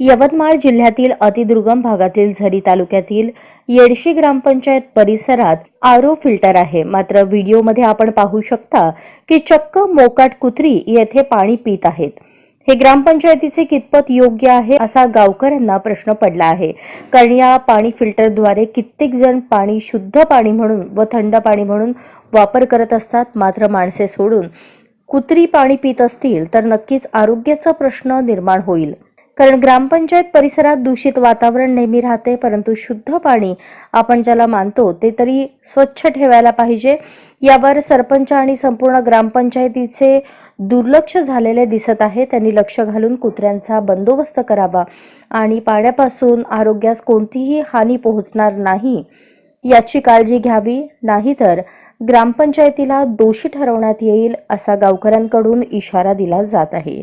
यवतमाळ जिल्ह्यातील अतिदुर्गम भागातील झरी तालुक्यातील येडशी ग्रामपंचायत परिसरात आरो फिल्टर आहे. मात्र व्हिडिओमध्ये आपण पाहू शकता की चक्क मोकाट कुत्री येथे पाणी पित आहेत. हे ग्रामपंचायतीचे कितपत योग्य आहे असा गावकऱ्यांना प्रश्न पडला आहे. कारण या पाणी फिल्टरद्वारे कित्येक जण पाणी शुद्ध पाणी म्हणून व थंड पाणी म्हणून वापर करत असतात मात्र माणसे सोडून कुत्री पाणी पित असतील तर नक्कीच आरोग्याचा प्रश्न निर्माण होईल. कारण ग्रामपंचायत परिसरात दूषित वातावरण नेहमी राहते परंतु शुद्ध पाणी आपण ज्याला मानतो ते तरी स्वच्छ ठेवायला पाहिजे. यावर सरपंच आणि संपूर्ण ग्रामपंचायतीचे दुर्लक्ष झालेले दिसत आहे. त्यांनी लक्ष घालून कुत्र्यांचा बंदोबस्त करावा आणि पाण्यापासून आरोग्यास कोणतीही हानी पोहोचणार नाही याची काळजी घ्यावी. नाहीतर ग्रामपंचायतीला दोषी ठरवण्यात येईल असा गावकऱ्यांकडून इशारा दिला जात आहे.